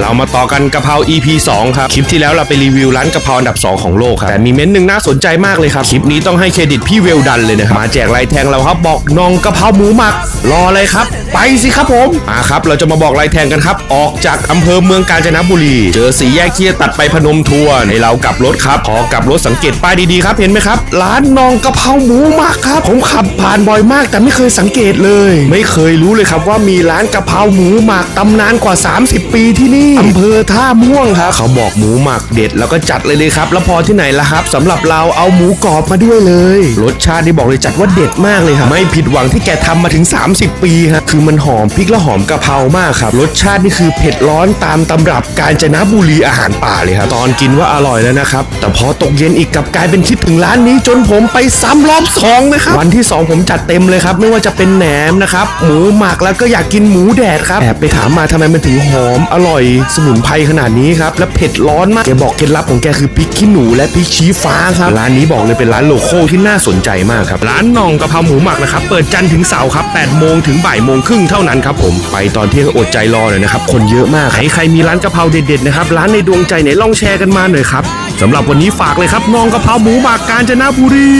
เรามาต่อกันกะเพรา EP 2 ครับ คลิปที่แล้วเราไปรีวิวร้านกะเพราอันดับ 2 ของโลกครับ แต่มีเม้นหนึ่งน่าสนใจมากเลยครับ คลิปนี้ต้องให้เครดิตพี่เวลดันเลยนะครับ มาแจกลายแทงเราครับบอกนองกะเพราหมูหมัก รออะไรครับ ไปสิครับผมอ่าครับเราจะมาบอกลายแทงกันครับ ออกจากอำเภอเมืองกาญจนบุรี เจอสีแยกเคียตัดไปพนมทวนให้เรากลับรถครับพอกลับรถสังเกตป้ายดีๆครับ เห็นไหมครับ ร้านนองกะเพราหมูหมักครับ ผมขับผ่านบ่อยมาก แต่ไม่เคยสังเกตเลย ไม่เคยรู้เลยครับว่ามีร้านกะเพราหมูหมักตำนานกว่า 30 ปีที่นี่อำเภอท่าม่วงครับ เขาบอกหมูหมักเด็ดแล้วก็จัดเลยเลยครับ แล้วพอที่ไหนล่ะครับสำหรับเราเอาหมูกรอบมาด้วยเลย รสชาติที่บอกเลยจัดว่าเด็ดมากเลยครับไม่ผิดหวังที่แกทำมาถึง 30 ปีครับคือมันหอมพริกและหอมกะเพรามากครับรสชาตินี่คือเผ็ดร้อนตามตำรับกาญจนบุรีอาหารป่าเลยครับตอนกินว่าอร่อยแล้วนะครับแต่พอตกเย็นอีกกลับกลายเป็นคิดถึงร้านนี้จนผมไปซ้ำรอบสองนะครับวันที่สองผมจัดเต็มเลยครับไม่ว่าจะเป็นแหนมนะครับหมูหมักแล้วก็อยากกินหมูแดดครับแอบไปถามมาทำไมมันถึงหอมอร่อย สมุนไพรขนาดนี้ครับและเผ็ดร้อนมากแกบอกเคล็ดลับของแกคือพริกขี้หนูและพริกชี้ฟ้าครับร้านนี้บอกเลยเป็นร้านโลโก้ที่น่าสนใจมากครับร้านน่องกะเพราหมูหมักนะครับเปิดจันทร์ถึงเสาร์ครับ8โมงถึงบ่ายโมงครึ่งเท่านั้นครับผมไปตอนเที่ยงอดใจรอหน่อยนะครับคนเยอะมากใครใครมีร้านกะเพราเด็ดๆนะครับร้านในดวงใจไหนลองแชร์กันมาหน่อยครับสำหรับวันนี้ฝากเลยครับน้องกะเพราหมูหมักกาญจนบุรี